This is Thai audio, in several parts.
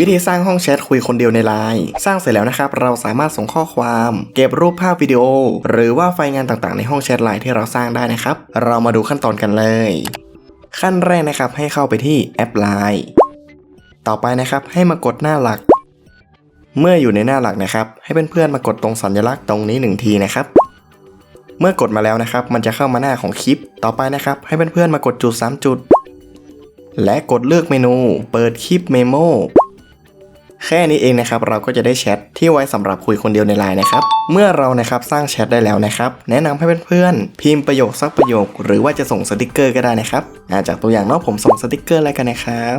วิธีสร้างห้องแชทคุยคนเดียวในไลน์สร้างเสร็จแล้วนะครับ เราสามารถส่งข้อความ เก็บรูปภาพวิดีโอ หรือว่าไฟล์งานต่างๆ ในห้องแชทไลน์ที่เราสร้างได้นะครับ เรามาดูขั้นตอนกันเลย ขั้นแรกนะครับให้เข้าไปที่แอปไลน์ต่อไปนะครับให้มากดหน้าหลัก เมื่ออยู่ในหน้าหลักนะครับ ให้เพื่อนๆมากดตรงสัญลักษณ์ตรงนี้หนึ่งทีนะครับเมื่อกดมาแล้วนะครับ มันจะเข้ามาหน้าของคลิป ต่อไปนะครับ ให้เพื่อนๆมากดจุด 3 จุด และกดเลือกเมนู เปิดคลิปเมโม แค่นี้เองนะครับเราก็จะได้แชทที่ไว้สำหรับคุยคนเดียวในไลน์นะครับ เมื่อเรานะครับสร้างแชทได้แล้วนะครับ แนะนำให้เพื่อนๆพิมพ์ประโยคสักประโยค หรือว่าจะส่งสติกเกอร์ก็ได้นะครับาจากตัวอย่างเนาะผมส่งสติกเกอร์แล้วกันนะครับ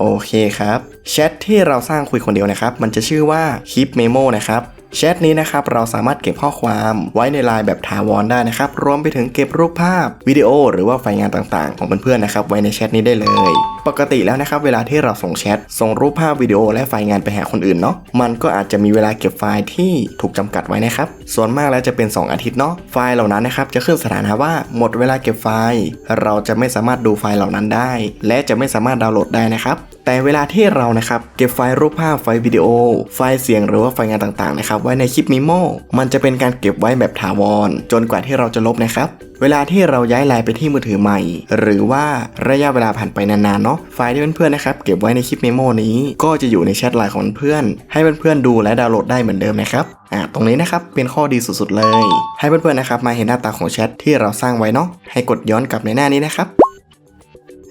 โอเคครับแชทที่เราสร้างคุยคนเดียวนะครับ มันจะชื่อว่าคลิปเมโมนะครับแชทนี้นะครับเราสามารถเก็บข้อความไว้ในไลน์แบบถาวรได้นะครับ รวมไปถึงเก็บรูปภาพวิดีโอ หรือว่าไฟล์งานต่างๆ ของเพื่อนๆนะครับ ไว้ในแชทนี้ได้เลย ปกติแล้วนะครับเวลาที่เราส่งแชทส่งรูปภาพวิดีโอและไฟล์งานไปหาคนอื่นเนาะมันก็อาจจะมีเวลาเก็บไฟล์ที่ถูกจำกัดไว้นะครับส่วนมากแล้วจะเป็น 2 อาทิตย์เนาะไฟล์เหล่านั้นนะครับจะขึ้นสถานะว่าหมดเวลาเก็บไฟล์ เราจะไม่สามารถดูไฟล์เหล่านั้นได้ และจะไม่สามารถดาวน์โหลดได้นะครับแต่เวลาที่เรานะครับเก็บไฟล์รูปภาพไฟล์วิดีโอ ไฟล์เสียงหรือว่าไฟล์งานต่างๆนะครับไว้ในคลิปมิโมมันจะเป็นการเก็บไว้แบบถาวร จนกว่าที่เราจะลบนะครับ เวลาที่เราย้ายไลน์ไปที่มือถือใหม่ หรือว่าระยะเวลาผ่านไปนานๆเนาะไฟล์ที่เพื่อนๆนะครับเก็บไว้ในคลิปเมโมนี้ ก็จะอยู่ในแชทไลน์ของเพื่อน ให้เพื่อนๆดูและดาวน์โหลดได้เหมือนเดิมนะครับอ่าตรงนี้นะครับเป็นข้อดีสุดๆเลย ให้เพื่อนๆนะครับมาเห็นหน้าตาของแชทที่เราสร้างไว้เนาะให้กดย้อนกลับในหน้านี้นะครับ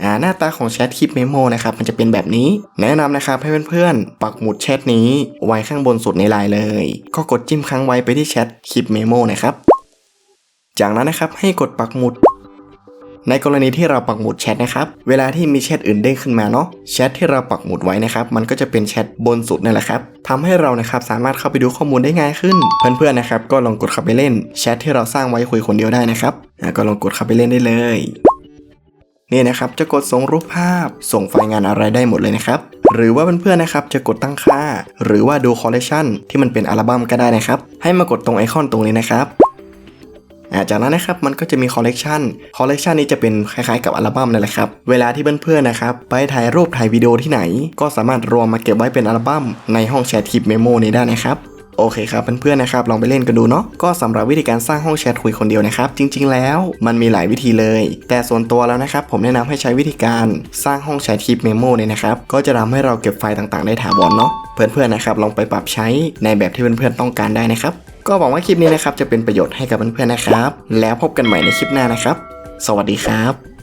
อ่าหน้าตาของแชทคลิปเมโมนะครับมันจะเป็นแบบนี้ แนะนำนะครับให้เพื่อนๆ ปักหมุดแชทนี้ไว้ข้างบนสุดในไลน์เลย ก็กดจิ้มค้างไว้ไปที่แชทคลิปเมโมนะครับ จากนั้นนะครับให้กดปักหมุด ในกรณีที่เราปักหมุดแชทนะครับ เวลาที่มีแชทอื่นเด้งขึ้นมาเนาะ แชทที่เราปักหมุดไว้นะครับ มันก็จะเป็นแชทบนสุดนั่นแหละครับทำให้เรานะครับสามารถเข้าไปดูข้อมูลได้ง่ายขึ้น เพื่อนๆนะครับก็ลองกดเข้าไปเล่นแชทที่เราสร้างไว้คุยคนเดียวได้นะครับก็ลองกดเข้าไปเล่นได้เลยนี่นะครับจะกดส่งรูปภาพ ส่งไฟล์งานอะไรได้หมดเลยนะครับ หรือว่าเพื่อนๆนะครับจะกดตั้งค่า หรือว่าดูคอลเลกชันที่มันเป็นอัลบั้มก็ได้นะครับ ให้มากดตรงไอคอนตรงนี้นะครับ จากนั้นนะครับมันก็จะมีคอลเลกชันคอลเลกชันนี้จะเป็นคล้ายๆกับอัลบั้มนั่นแหละครับ เวลาที่เพื่อนๆนะครับไปถ่ายรูปถ่ายวิดีโอที่ไหน ก็สามารถรวมมาเก็บไว้เป็นอัลบั้มในห้องแชทคลิปเมโมนี้ได้นะครับโอเคครับเพื่อนๆนะครับลองไปเล่นกันดูเนาะก็สำหรับวิธีการสร้างห้องแชทคุยคนเดียวนะครับ จริง ๆ แล้วมันมีหลายวิธีเลย แต่ส่วนตัวแล้วนะครับ ผมแนะนำให้ใช้วิธีการสร้างห้องแชทคลิปเมโมเนี่ยนะครับ ก็จะทำให้เราเก็บไฟล์ต่างๆ ได้ถาวรเนาะ เพื่อนๆนะครับลองไปปรับใช้ในแบบที่เพื่อนๆต้องการได้นะครับ ก็หวังว่าคลิปนี้นะครับจะเป็นประโยชน์ให้กับเพื่อนๆนะครับ แล้วพบกันใหม่ในคลิปหน้านะครับ สวัสดีครับ